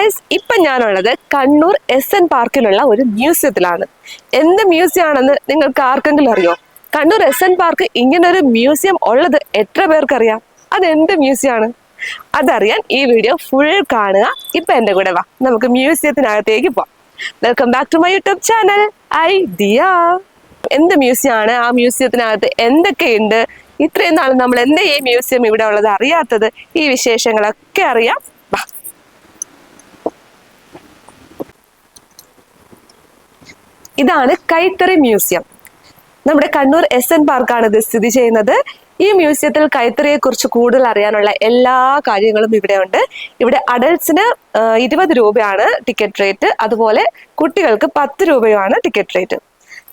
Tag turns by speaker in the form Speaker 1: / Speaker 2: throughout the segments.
Speaker 1: Guys ഇപ്പൊ ഞാനുള്ളത് Kannur S N പാർക്കിലുള്ള ഒരു മ്യൂസിയത്തിലാണ്. എന്ത് മ്യൂസിയം ആണെന്ന് നിങ്ങൾക്ക് ആർക്കെങ്കിലും അറിയോ? കണ്ണൂർ എസ് എൻ പാർക്ക് ഇങ്ങനെ ഒരു മ്യൂസിയം ഉള്ളത് എത്ര പേർക്കറിയാം? അത് എന്ത് മ്യൂസിയം ആണ് അതറിയാൻ ഈ വീഡിയോ ഫുൾ കാണുക. ഇപ്പൊ എന്റെ കൂടെ വാ നമുക്ക് മ്യൂസിയത്തിനകത്തേക്ക് പോവാം. Welcome back to my YouTube channel I Diya എന്ത് മ്യൂസിയം ആണ് ആ മ്യൂസിയത്തിനകത്ത് എന്തൊക്കെയുണ്ട്? ഇത്രയും നാളും നമ്മൾ എന്താ ഈ മ്യൂസിയം ഇവിടെ ഉള്ളത് അറിയാത്തത്? ഈ വിശേഷങ്ങളൊക്കെ അറിയാം. ഇതാണ് കൈത്തറി മ്യൂസിയം. നമ്മുടെ കണ്ണൂർ എസ് എൻ പാർക്കാണ് ഇത് സ്ഥിതി ചെയ്യുന്നത്. ഈ മ്യൂസിയത്തിൽ കൈത്തറിയെ കുറിച്ച് കൂടുതൽ അറിയാനുള്ള എല്ലാ കാര്യങ്ങളും ഇവിടെ ഉണ്ട്. ഇവിടെ അഡൽട്സിന് ഇരുപത് രൂപയാണ് ടിക്കറ്റ് റേറ്റ്. അതുപോലെ കുട്ടികൾക്ക് പത്ത് രൂപയുമാണ് ടിക്കറ്റ് റേറ്റ്.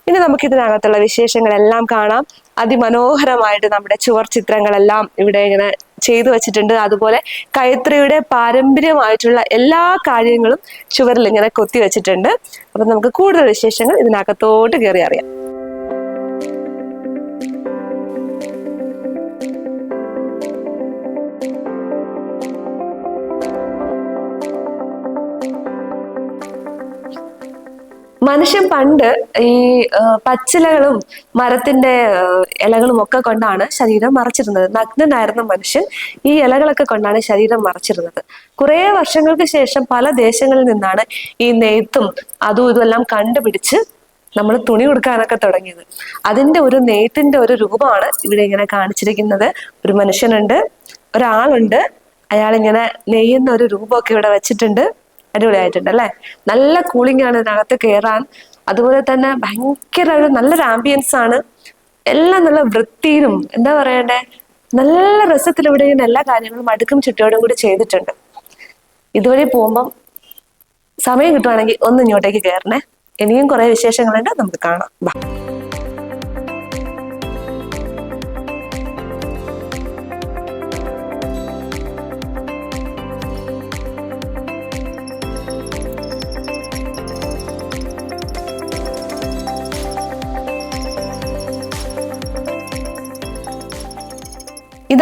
Speaker 1: ഇനി നമുക്ക് ഇതിനകത്തുള്ള വിശേഷങ്ങളെല്ലാം കാണാം. അതിമനോഹരമായിട്ട് നമ്മുടെ ചുവർ ചിത്രങ്ങളെല്ലാം ഇവിടെ ഇങ്ങനെ ചെയ്തു വെച്ചിട്ടുണ്ട്. അതുപോലെ കൈത്രിയുടെ പാരമ്പര്യമായിട്ടുള്ള എല്ലാ കാര്യങ്ങളും ചുവരിൽ ഇങ്ങനെ കൊത്തി വെച്ചിട്ടുണ്ട്. അപ്പൊ നമുക്ക് കൂടുതൽ വിശേഷങ്ങൾ ഇതിനകത്തോട്ട് കയറി അറിയാം. മനുഷ്യൻ പണ്ട് ഈ പച്ചിലകളും മരത്തിന്റെ ഇലകളും ഒക്കെ കൊണ്ടാണ് ശരീരം മറച്ചിരുന്നത്. നഗ്നനായിരുന്ന മനുഷ്യൻ ഈ ഇലകളൊക്കെ കൊണ്ടാണ് ശരീരം മറച്ചിരുന്നത്. കുറേ വർഷങ്ങൾക്ക് ശേഷം പല ദേശങ്ങളിൽ നിന്നാണ് ഈ നെയ്ത്തും അതും ഇതുമെല്ലാം കണ്ടുപിടിച്ച് നമ്മൾ തുണി കൊടുക്കാനൊക്കെ തുടങ്ങിയത്. അതിന്റെ ഒരു നെയ്ത്തിന്റെ ഒരു രൂപമാണ് ഇവിടെ ഇങ്ങനെ കാണിച്ചിരിക്കുന്നത്. ഒരു മനുഷ്യനുണ്ട് ഒരാളുണ്ട് അയാൾ ഇങ്ങനെ നെയ്യുന്ന ഒരു രൂപമൊക്കെ ഇവിടെ വെച്ചിട്ടുണ്ട്. അടിപൊളിയായിട്ടുണ്ട് അല്ലേ? നല്ല കൂളിംഗ് ആണ് ഇതിനകത്ത് കയറാൻ അതുപോലെ തന്നെ ഭയങ്കര ഒരു നല്ലൊരു ആംബിയൻസ് ആണ്. എല്ലാം നല്ല വൃത്തിയിലും എന്താ പറയണ്ടേ? നല്ല രസത്തിൽ ഇവിടെ ഇങ്ങനെ എല്ലാ കാര്യങ്ങളും അടുക്കും ചുറ്റോടും കൂടി ചെയ്തിട്ടുണ്ട്. ഇതുവഴി പോകുമ്പം സമയം കിട്ടുവാണെങ്കിൽ ഒന്ന് ഇങ്ങോട്ടേക്ക് കയറണേ. ഇനിയും കുറെ വിശേഷങ്ങളുണ്ട് നമുക്ക് കാണാം.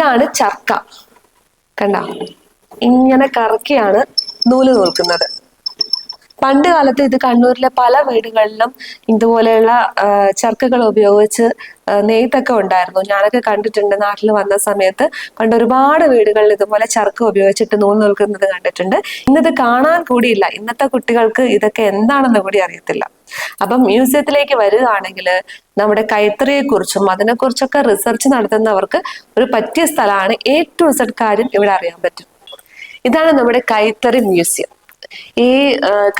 Speaker 1: ഇതാണ് ചർക്ക കണ്ട? ഇങ്ങനെ കറക്കിയാണ് നൂൽ നൂൽക്കുന്നത് പണ്ട് കാലത്ത് ഇത് കണ്ണൂരിലെ പല വീടുകളിലും ഇതുപോലെയുള്ള ചർക്കകൾ ഉപയോഗിച്ച് നെയ്ത്തൊക്കെ ഉണ്ടായിരുന്നു. ഞാനൊക്കെ കണ്ടിട്ടുണ്ട് നാട്ടിൽ വന്ന സമയത്ത് പണ്ട് ഒരുപാട് വീടുകളിൽ ഇതുപോലെ ചർക്ക ഉപയോഗിച്ചിട്ട് നൂൽ നിൽക്കുന്നത് കണ്ടിട്ടുണ്ട്. ഇന്നത് കാണാൻ കൂടിയില്ല. ഇന്നത്തെ കുട്ടികൾക്ക് ഇതൊക്കെ എന്താണെന്ന് കൂടി അറിയത്തില്ല. അപ്പം മ്യൂസിയത്തിലേക്ക് വരികയാണെങ്കിൽ നമ്മുടെ കൈത്തറിയെക്കുറിച്ചും അതിനെക്കുറിച്ചൊക്കെ റിസർച്ച് നടത്തുന്നവർക്ക് ഒരു പറ്റിയ സ്ഥലമാണ് ടു സെഡ് കാര്യം ഇവിടെ അറിയാൻ പറ്റും. ഇതാണ് നമ്മുടെ കൈത്തറി മ്യൂസിയം. ഈ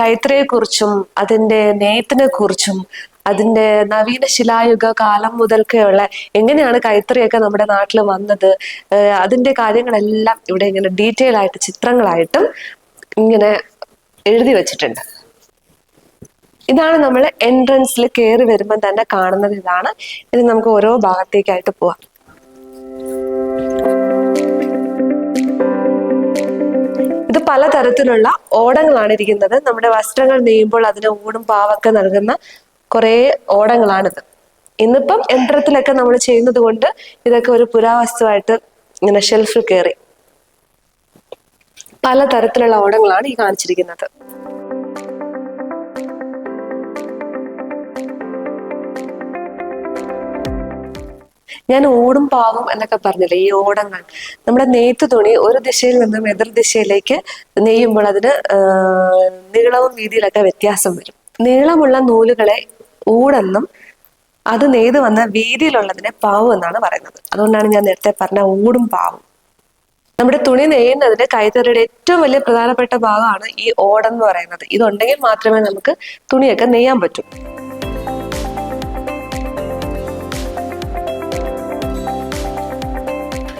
Speaker 1: കൈത്രയെ കുറിച്ചും അതിന്റെ നെയ്ത്തിനെ കുറിച്ചും അതിന്റെ നവീന ശിലായുഗ കാലം മുതൽക്കെയുള്ള എങ്ങനെയാണ് കൈത്തറിയൊക്കെ നമ്മുടെ നാട്ടിൽ വന്നത് അതിന്റെ കാര്യങ്ങളെല്ലാം ഇവിടെ ഇങ്ങനെ ഡീറ്റെയിൽ ആയിട്ട് ചിത്രങ്ങളായിട്ടും ഇങ്ങനെ എഴുതി വെച്ചിട്ടുണ്ട്. ഇതാണ് നമ്മൾ എൻട്രൻസിൽ കയറി വരുമ്പോൾ തന്നെ കാണുന്നത് ഇതാണ്. ഇത് നമുക്ക് ഓരോ ഭാഗത്തേക്കായിട്ട് പോവാം. പലതരത്തിലുള്ള ഓടങ്ങളാണ് ഇരിക്കുന്നത്. നമ്മുടെ വസ്ത്രങ്ങൾ നെയ്യുമ്പോൾ അതിന് ഊടും പാവൊക്കെ നൽകുന്ന കുറെ ഓടങ്ങളാണിത്. ഇന്നിപ്പം യന്ത്രത്തിലൊക്കെ നമ്മൾ ചെയ്യുന്നത് കൊണ്ട് ഇതൊക്കെ ഒരു പുരാവസ്തുവായിട്ട് ഇങ്ങനെ ഷെൽഫിൽ കയറി. പലതരത്തിലുള്ള ഓടങ്ങളാണ് ഈ കാണിച്ചിരിക്കുന്നത്. ഞാൻ ഓടും പാവും എന്നൊക്കെ പറഞ്ഞില്ലേ ഈ ഓടങ്ങൾ. നമ്മുടെ നെയ്ത്ത് തുണി ഒരു ദിശയിൽ നിന്നും എതിർ ദിശയിലേക്ക് നെയ്യുമ്പോൾ അതിന് നീളവും വീതിയിലൊക്കെ വ്യത്യാസം വരും. നീളമുള്ള നൂലുകളെ ഊടെന്നും അത് നെയ്ത് വന്ന വീതിയിലുള്ളതിനെ പാവ് എന്നാണ് പറയുന്നത്. അതുകൊണ്ടാണ് ഞാൻ നേരത്തെ പറഞ്ഞ ഊടും പാവും. നമ്മുടെ തുണി നെയ്യുന്നതിന് കൈത്തറിയുടെ ഏറ്റവും വലിയ പ്രധാനപ്പെട്ട ഭാഗമാണ് ഈ ഓടെന്ന് പറയുന്നത്. ഇതുണ്ടെങ്കിൽ മാത്രമേ നമുക്ക് തുണിയൊക്കെ നെയ്യാൻ പറ്റൂ.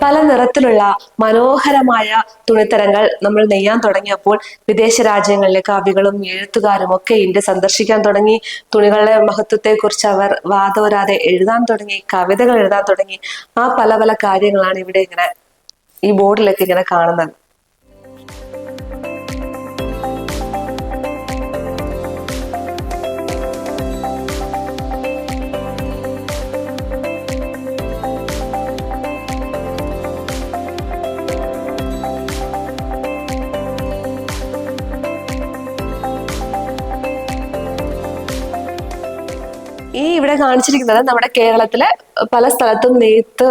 Speaker 1: പല നിറത്തിലുള്ള മനോഹരമായ തുണിത്തരങ്ങൾ നമ്മൾ നെയ്യാൻ തുടങ്ങിയപ്പോൾ വിദേശ രാജ്യങ്ങളിലെ കവികളും എഴുത്തുകാരും ഒക്കെ ഇന്ത്യ സന്ദർശിക്കാൻ തുടങ്ങി. തുണികളുടെ മഹത്വത്തെക്കുറിച്ച് അവർ വാദവരാതെ എഴുതാൻ തുടങ്ങി കവിതകൾ എഴുതാൻ തുടങ്ങി. ആ പല പല കാര്യങ്ങളാണ് ഇവിടെ ഇങ്ങനെ ഈ ബോർഡിലൊക്കെ ഇങ്ങനെ കാണുന്നത്. കാണിച്ചിരിക്കുന്നത് നമ്മുടെ കേരളത്തിലെ പല സ്ഥലത്തും നെയ്ത്ത്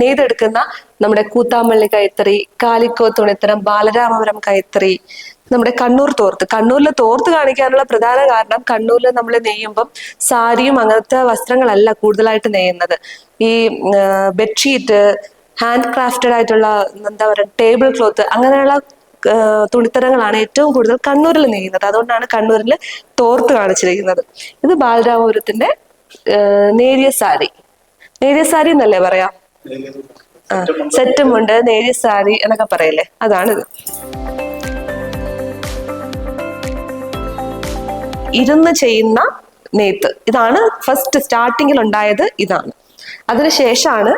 Speaker 1: നെയ്തെടുക്കുന്ന നമ്മുടെ കൂത്താമ്പള്ളി കൈത്തറി കാലിക്കോ തുണിത്തരം ബാലരാമപുരം കൈത്തറി നമ്മുടെ കണ്ണൂർ തോർത്ത്. കണ്ണൂരിൽ തോർത്ത് കാണിക്കാനുള്ള പ്രധാന കാരണം കണ്ണൂരിൽ നമ്മൾ നെയ്യുമ്പം സാരിയും അങ്ങനത്തെ വസ്ത്രങ്ങളല്ല കൂടുതലായിട്ട് നെയ്യുന്നത്. ഈ ബെഡ്ഷീറ്റ് ഹാൻഡ് ക്രാഫ്റ്റഡ് ആയിട്ടുള്ള എന്താ പറയുക ടേബിൾ ക്ലോത്ത് അങ്ങനെയുള്ള തുണിത്തരങ്ങളാണ് ഏറ്റവും കൂടുതൽ കണ്ണൂരിൽ നെയ്യുന്നത്. അതുകൊണ്ടാണ് കണ്ണൂരിൽ തോർത്ത് കാണിച്ചിരിക്കുന്നത്. ഇത് ബാലരാമപുരത്തിന്റെ നേരിയ സാരി. നേരിയ സാരി എന്നല്ലേ പറയാ? ആ സെറ്റുമുണ്ട് നേരിയ സാരി എന്നൊക്കെ പറയല്ലേ? അതാണിത്. ഇരുന്ന് ചെയ്യുന്ന നെയ്ത്ത്. ഇതാണ് ഫസ്റ്റ് സ്റ്റാർട്ടിങ്ങിൽ ഉണ്ടായത് ഇതാണ്. അതിനുശേഷമാണ്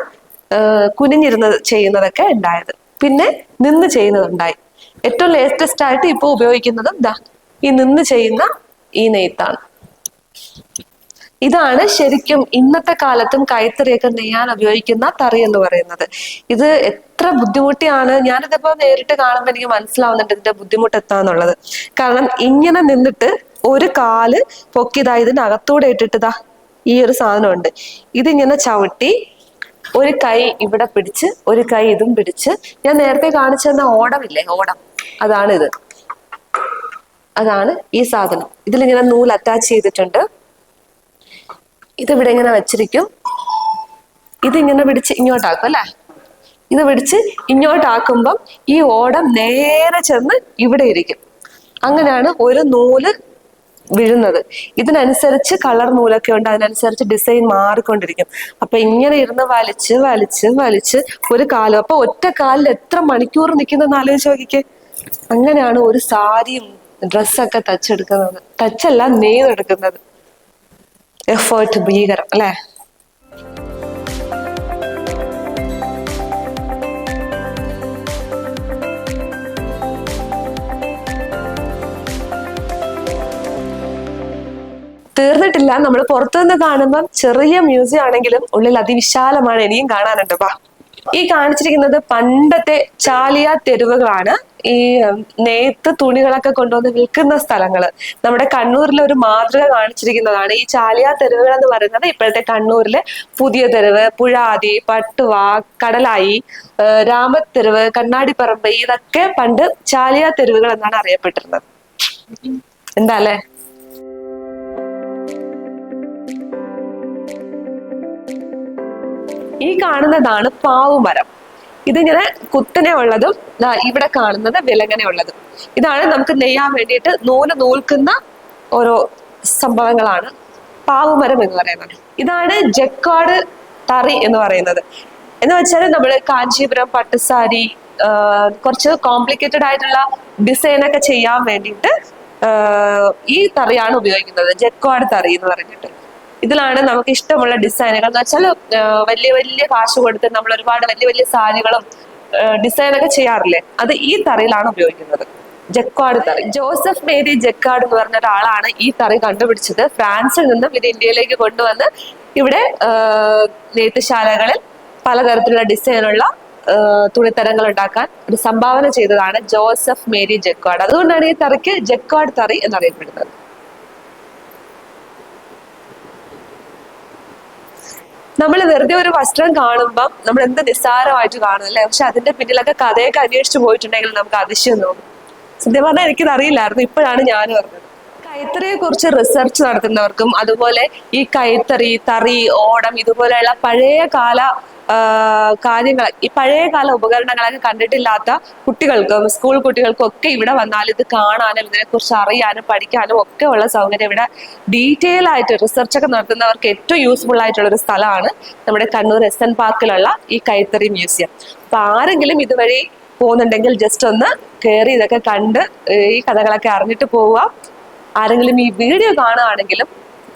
Speaker 1: കുനിഞ്ഞിരുന്നത് കുനിഞ്ഞിരുന്ന് ചെയ്യുന്നതൊക്കെ ഉണ്ടായത്. പിന്നെ നിന്ന് ചെയ്യുന്നതുണ്ടായി. ഏറ്റവും ലേറ്റസ്റ്റ് ആയിട്ട് ഇപ്പോൾ ഉപയോഗിക്കുന്നത് ഈ നിന്ന് ചെയ്യുന്ന ഈ നെയ്ത്താണ്. ഇതാണ് ശരിക്കും ഇന്നത്തെ കാലത്തും കൈത്തറിയൊക്കെ നെയ്യാൻ ഉപയോഗിക്കുന്ന തറി എന്ന് പറയുന്നത്. ഇത് എത്ര ബുദ്ധിമുട്ടിയാണ്? ഞാനിതിപ്പോ നേരിട്ട് കാണുമ്പോൾ എനിക്ക് മനസ്സിലാവുന്നുണ്ട് ഇതിന്റെ ബുദ്ധിമുട്ട് എത്താന്നുള്ളത് കാരണം ഇങ്ങനെ നിന്നിട്ട് ഒരു കാൽ പൊക്കിയതാ ഇതിനകത്തൂടെ ഇട്ടിട്ടതാ ഈ ഒരു സാധനം ഉണ്ട് ഇതിങ്ങനെ ചവിട്ടി ഒരു കൈ ഇവിടെ പിടിച്ച് ഒരു കൈ ഇതും പിടിച്ച് ഞാൻ നേരത്തെ കാണിച്ചു തന്ന ഓടമില്ലേ? ഓടം. അതാണിത്. അതാണ് ഈ സാധനം. ഇതിലിങ്ങനെ നൂൽ അറ്റാച്ച് ചെയ്തിട്ടുണ്ട്. ഇതിവിടെ ഇങ്ങനെ വെച്ചിരിക്കും. ഇതിങ്ങനെ പിടിച്ച് ഇങ്ങോട്ടാക്കും അല്ലേ? ഇത് പിടിച്ച് ഇങ്ങോട്ടാക്കുമ്പം ഈ ഓടം നേരെ ചെന്ന് ഇവിടെ ഇരിക്കും. അങ്ങനെയാണ് ഒരു നൂൽ വിഴുന്നത്. ഇതിനനുസരിച്ച് കളർ നൂലൊക്കെ ഉണ്ട്. അതിനനുസരിച്ച് ഡിസൈൻ മാറിക്കൊണ്ടിരിക്കും. അപ്പൊ ഇങ്ങനെ ഇരുന്ന് വലിച്ച് വലിച്ച് വലിച്ച് ഒരു കാലം. അപ്പൊ ഒറ്റ കാലിൽ എത്ര മണിക്കൂർ നിൽക്കുന്നെന്ന് ആലോചിച്ച് നോക്കിക്കേ. അങ്ങനെയാണ് ഒരു സാരിയും ഡ്രസ്സൊക്കെ തച്ചെടുക്കുന്നത് തച്ചല്ല നെയ്തെടുക്കുന്നത്. എഫേർട്ട് ഭീകരം അല്ലെ? തീർന്നിട്ടില്ല. നമ്മൾ പുറത്തുനിന്ന് കാണുമ്പോൾ ചെറിയ മ്യൂസിയം ആണെങ്കിലും ഉള്ളിൽ അതിവിശാലമാണ്. ഇനിയും കാണാനുണ്ട്. വാ. ഈ കാണിച്ചിരിക്കുന്നത് പണ്ടത്തെ ചാലിയ തെരുവുകളാണ്. ഈ നെയ്ത്ത് തുണികളൊക്കെ കൊണ്ടുവന്ന് വിൽക്കുന്ന സ്ഥലങ്ങൾ. നമ്മുടെ കണ്ണൂരിലെ ഒരു മാതൃക കാണിച്ചിരിക്കുന്നതാണ്. ഈ ചാലിയ തെരുവുകൾ എന്ന് പറയുന്നത് ഇപ്പോഴത്തെ കണ്ണൂരിലെ പുതിയ തെരുവ് പുഴാതി പട്ടുവ കടലായി രാമത്തെരുവ് കണ്ണാടിപ്പറമ്പ് ഇതൊക്കെ പണ്ട് ചാലിയ തെരുവുകൾ എന്നാണ് അറിയപ്പെട്ടിരുന്നത്. എന്താ അല്ലേ? ഈ കാണുന്നതാണ് പാവുമരം. ഇതിങ്ങനെ കുത്തനെ ഉള്ളതും ഇവിടെ കാണുന്നത് വിലങ്ങനെ ഉള്ളതും. ഇതാണ് നമുക്ക് നെയ്യാൻ വേണ്ടിയിട്ട് നൂൽ നൂൽക്കുന്ന ഓരോ സംഭവങ്ങളാണ്. പാവുമരം എന്ന് പറയുന്നത്. ഇതാണ് ജക്കാട് തറി എന്ന് പറയുന്നത്. എന്ന് വെച്ചാൽ നമ്മൾ കാഞ്ചീപുരം പട്ടുസാരി കുറച്ച് കോംപ്ലിക്കേറ്റഡ് ആയിട്ടുള്ള ഡിസൈൻ ഒക്കെ ചെയ്യാൻ വേണ്ടിയിട്ട് ഈ തറിയാണ് ഉപയോഗിക്കുന്നത്. ജക്കാട് തറി എന്ന് പറഞ്ഞിട്ട്. ഇതിലാണ് നമുക്ക് ഇഷ്ടമുള്ള ഡിസൈനുകൾ എന്ന് വെച്ചാൽ വലിയ വലിയ കാശ് കൊടുത്ത് നമ്മൾ ഒരുപാട് വലിയ വലിയ സാരികളും ഡിസൈനൊക്കെ ചെയ്യാറില്ലേ? അത് ഈ തറയിലാണ് ഉപയോഗിക്കുന്നത്. ജക്കാട് തറി. ജോസഫ് മേരി ജക്കാട് എന്ന് പറഞ്ഞ ഒരാളാണ് ഈ തറി കണ്ടുപിടിച്ചത്. ഫ്രാൻസിൽ നിന്നും ഇത് ഇന്ത്യയിലേക്ക് കൊണ്ടുവന്ന് ഇവിടെ നെയ്ത്തുശാലകളിൽ പലതരത്തിലുള്ള ഡിസൈനുള്ള തുണിത്തരങ്ങൾ ഉണ്ടാക്കാൻ ഒരു സംഭാവന ചെയ്തതാണ് ജോസഫ് മേരി ജക്കാട്. അതുകൊണ്ടാണ് ഈ തറിക്ക് ജക്കാട് തറി എന്നറിയപ്പെടുന്നത്. നമ്മൾ വെറുതെ ഒരു വസ്ത്രം കാണുമ്പോൾ നമ്മൾ എന്ത് നിസ്സാരമായിട്ട് കാണും അല്ലെ? പക്ഷെ അതിന്റെ പിന്നിലൊക്കെ കഥയൊക്കെ അന്വേഷിച്ചു പോയിട്ടുണ്ടെങ്കിൽ നമുക്ക് അതിശയം തോന്നും. സത്യം പറഞ്ഞാൽ എനിക്കിത് അറിയില്ലായിരുന്നു ഇപ്പോഴാണ് ഞാൻ പറഞ്ഞത് കൈത്തറിയെ കുറിച്ച് റിസർച്ച് നടത്തുന്നവർക്കും അതുപോലെ ഈ കൈത്തറി തറി ഓടം ഇതുപോലെയുള്ള പഴയ കാല കാര്യങ്ങൾ ഈ പഴയ കാല ഉപകരണങ്ങളൊക്കെ കണ്ടിട്ടില്ലാത്ത കുട്ടികൾക്കും സ്കൂൾ കുട്ടികൾക്കും ഒക്കെ ഇവിടെ വന്നാൽ ഇത് കാണാനും ഇതിനെക്കുറിച്ച് അറിയാനും പഠിക്കാനും ഒക്കെ ഉള്ള സൗകര്യം ഇവിടെ ഡീറ്റെയിൽ ആയിട്ട് റിസർച്ച് ഒക്കെ നടത്തുന്നവർക്ക് ഏറ്റവും യൂസ്ഫുൾ ആയിട്ടുള്ള ഒരു സ്ഥലമാണ് നമ്മുടെ കണ്ണൂർ എസ് എൻ പാർക്കിലുള്ള ഈ കൈത്തറി മ്യൂസിയം അപ്പൊ ആരെങ്കിലും ഇതുവഴി പോകുന്നുണ്ടെങ്കിൽ ജസ്റ്റ് ഒന്ന് കയറി ഇതൊക്കെ കണ്ട് ഈ കഥകളൊക്കെ അറിഞ്ഞിട്ട് പോവുക. ആരെങ്കിലും ഈ വീഡിയോ കാണുകയാണെങ്കിലും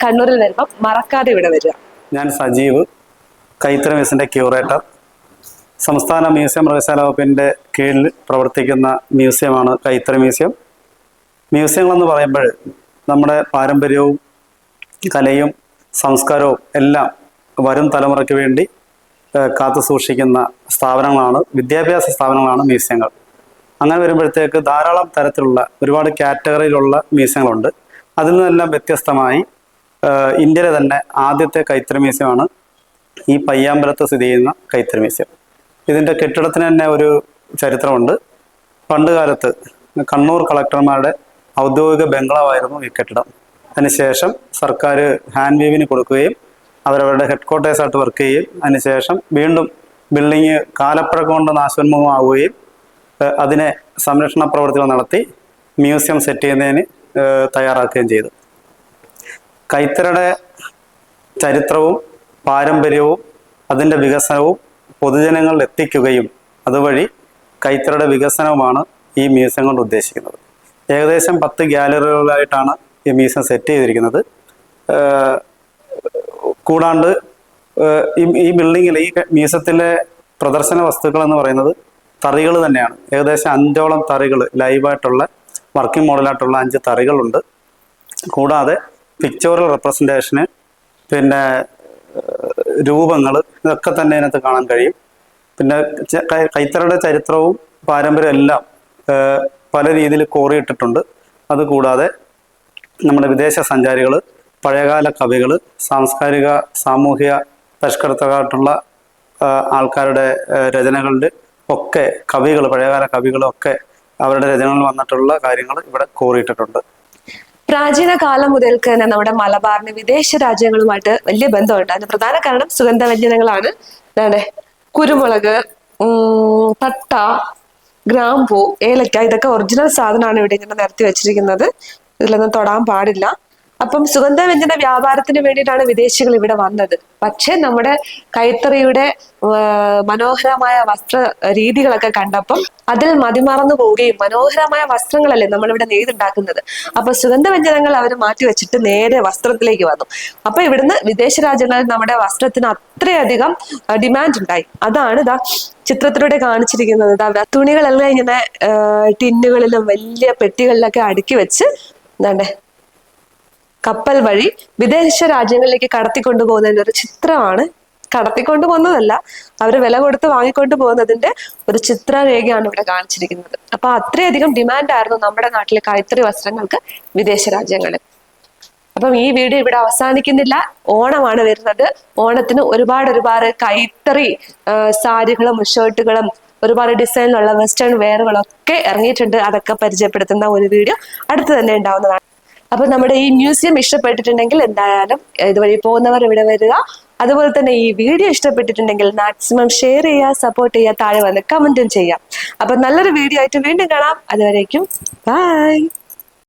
Speaker 1: കണ്ണൂരിൽ വരുമ്പോൾ മറക്കാതെ ഇവിടെ വരിക.
Speaker 2: ഞാൻ സജീവ്. കൈത്തറി മ്യൂസിയത്തിന്റെ ക്യൂറേറ്റർ. സംസ്ഥാന മ്യൂസിയം മൃഗശാല വകുപ്പിന്റെ കീഴിൽ പ്രവർത്തിക്കുന്ന മ്യൂസിയമാണ് കൈത്തറി മ്യൂസിയം. മ്യൂസിയങ്ങളെന്ന് പറയുമ്പോൾ നമ്മുടെ പാരമ്പര്യവും കലയും സംസ്കാരവും എല്ലാം വരും തലമുറയ്ക്ക് വേണ്ടി കാത്തു സൂക്ഷിക്കുന്ന സ്ഥാപനങ്ങളാണ് വിദ്യാഭ്യാസ സ്ഥാപനങ്ങളാണ് മ്യൂസിയങ്ങൾ. അങ്ങനെ വരുമ്പോഴത്തേക്ക് ധാരാളം തരത്തിലുള്ള ഒരുപാട് കാറ്റഗറിയിലുള്ള മ്യൂസിയങ്ങളുണ്ട്. അതിൽ നിന്നെല്ലാം വ്യത്യസ്തമായി ഇന്ത്യയിലെ തന്നെ ആദ്യത്തെ കൈത്തറി മ്യൂസിയമാണ് ഈ പയ്യാമ്പലത്ത് സ്ഥിതി ചെയ്യുന്ന കൈത്തറി മ്യൂസിയം. ഇതിന്റെ കെട്ടിടത്തിന് തന്നെ ഒരു ചരിത്രമുണ്ട്. പണ്ട് കാലത്ത് കണ്ണൂർ കളക്ടർമാരുടെ ഔദ്യോഗിക ബംഗ്ലാവായിരുന്നു ഈ കെട്ടിടം. അതിനുശേഷം സർക്കാർ ഹാൻഡ് വീവിന് കൊടുക്കുകയും അവരവരുടെ ഹെഡ് ക്വാർട്ടേഴ്സായിട്ട് വർക്ക് ചെയ്യുകയും അതിനുശേഷം വീണ്ടും ബിൽഡിങ് കാലപ്പഴക്കം കൊണ്ട് നാശോന്മുഖമാവുകയും അതിനെ സംരക്ഷണ പ്രവർത്തികൾ നടത്തി മ്യൂസിയം സെറ്റ് ചെയ്യുന്നതിന് തയ്യാറാക്കുകയും ചെയ്തു. കൈത്തറയുടെ ചരിത്രവും പാരമ്പര്യവും അതിന്റെ വികസനവും പൊതുജനങ്ങളിൽ എത്തിക്കുകയും അതുവഴി കൈത്തറയുടെ വികസനവുമാണ് ഈ മ്യൂസിയം കൊണ്ട് ഉദ്ദേശിക്കുന്നത്. ഏകദേശം പത്ത് ഗ്യാലറികളായിട്ടാണ് ഈ മ്യൂസിയം സെറ്റ് ചെയ്തിരിക്കുന്നത്. കൂടാണ്ട് ഈ ബിൽഡിങ്ങിൽ ഈ മ്യൂസിയത്തിലെ പ്രദർശന വസ്തുക്കൾ എന്ന് പറയുന്നത് തറികൾ തന്നെയാണ്. ഏകദേശം അഞ്ചോളം തറികൾ ലൈവായിട്ടുള്ള വർക്കിംഗ് മോഡലായിട്ടുള്ള അഞ്ച് തറികളുണ്ട്. കൂടാതെ പിക്ചോറൽ റെപ്രസെന്റേഷന് പിന്നെ രൂപങ്ങൾ ഇതൊക്കെ തന്നെ അതിനകത്ത് കാണാൻ കഴിയും. പിന്നെ കൈത്തറയുടെ ചരിത്രവും പാരമ്പര്യവും എല്ലാം പല രീതിയിൽ കോറിയിട്ടിട്ടുണ്ട്. അതുകൂടാതെ നമ്മുടെ വിദേശ സഞ്ചാരികൾ പഴയകാല കവികൾ സാംസ്കാരിക സാമൂഹിക പരിഷ്കർത്തകായിട്ടുള്ള ആൾക്കാരുടെ രചനകളുടെ ഒക്കെ കവികൾ പഴയകാല കവികളൊക്കെ അവരുടെ രചനകളിൽ വന്നിട്ടുള്ള കാര്യങ്ങൾ ഇവിടെ കോറിയിട്ടിട്ടുണ്ട്.
Speaker 1: പ്രാചീന കാലം മുതൽക്ക് തന്നെ നമ്മുടെ മലബാറിന് വിദേശ രാജ്യങ്ങളുമായിട്ട് വലിയ ബന്ധമുണ്ട്. അതിന് പ്രധാന കാരണം സുഗന്ധവ്യഞ്ജനങ്ങളാണ്. എന്താണ് കുരുമുളക് പട്ട ഗ്രാമ്പൂ ഏലക്ക ഇതൊക്കെ ഒറിജിനൽ സാധനമാണ് ഇവിടെ ഇങ്ങനെ നിരത്തി വെച്ചിരിക്കുന്നത്. ഇതിലൊന്നും തൊടാൻ പാടില്ല. അപ്പം സുഗന്ധവ്യഞ്ജന വ്യാപാരത്തിന് വേണ്ടിയിട്ടാണ് വിദേശികൾ ഇവിടെ വന്നത്. പക്ഷെ നമ്മുടെ കൈത്തറിയുടെ മനോഹരമായ വസ്ത്ര രീതികളൊക്കെ കണ്ടപ്പം അതിൽ മതിമറന്നു പോവുകയും മനോഹരമായ വസ്ത്രങ്ങളല്ലേ നമ്മളിവിടെ നെയ്തുണ്ടാക്കുന്നത്. അപ്പൊ സുഗന്ധവ്യഞ്ജനങ്ങൾ അവർ മാറ്റി വെച്ചിട്ട് നേരെ വസ്ത്രത്തിലേക്ക് വന്നു. അപ്പൊ ഇവിടുന്ന് വിദേശ രാജ്യങ്ങളിൽ നമ്മുടെ വസ്ത്രത്തിന് അത്രയധികം ഡിമാൻഡ് ഉണ്ടായി അതാണ് ഇതാ ചിത്രത്തിലൂടെ കാണിച്ചിരിക്കുന്നത്. ഇതാ തുണികളെല്ലാം ഇങ്ങനെ ടിന്നുകളിലും വലിയ പെട്ടികളിലൊക്കെ അടുക്കി വെച്ച് എന്താണ്ടേ കപ്പൽ വഴി വിദേശ രാജ്യങ്ങളിലേക്ക് കടത്തിക്കൊണ്ടു പോകുന്നതിന്റെ ഒരു ചിത്രമാണ്. കടത്തിക്കൊണ്ടു പോകുന്നതല്ല അവർ വില കൊടുത്ത് വാങ്ങിക്കൊണ്ടു പോകുന്നതിന്റെ ഒരു ചിത്രരേഖയാണ് ഇവിടെ കാണിച്ചിരിക്കുന്നത്. അപ്പൊ അത്രയധികം ഡിമാൻഡ് ആയിരുന്നു നമ്മുടെ നാട്ടിലെ കൈത്തറി വസ്ത്രങ്ങൾക്ക് വിദേശ രാജ്യങ്ങളിൽ. അപ്പം ഈ വീഡിയോ ഇവിടെ അവസാനിക്കുന്നില്ല. ഓണമാണ് വരുന്നത്. ഓണത്തിന് ഒരുപാട് ഒരുപാട് കൈത്തറി സാരികളും ഷർട്ടുകളും ഒരുപാട് ഡിസൈനിലുള്ള വെസ്റ്റേൺ വെയറുകളൊക്കെ ഇറങ്ങിയിട്ടുണ്ട്. അതൊക്കെ പരിചയപ്പെടുത്തുന്ന ഒരു വീഡിയോ അടുത്ത് തന്നെ ഉണ്ടാവുന്നതാണ്. അപ്പൊ നമ്മുടെ ഈ മ്യൂസിയം ഇഷ്ടപ്പെട്ടിട്ടുണ്ടെങ്കിൽ എന്തായാലും ഇതുവഴി പോകുന്നവർ ഇവിടെ വരിക. അതുപോലെ തന്നെ ഈ വീഡിയോ ഇഷ്ടപ്പെട്ടിട്ടുണ്ടെങ്കിൽ മാക്സിമം ഷെയർ ചെയ്യുക സപ്പോർട്ട് ചെയ്യുക താഴെ വന്ന് കമന്റും ചെയ്യാം അപ്പൊ നല്ലൊരു വീഡിയോ ആയിട്ട് വീണ്ടും കാണാം. അതുവരേക്കും ബൈ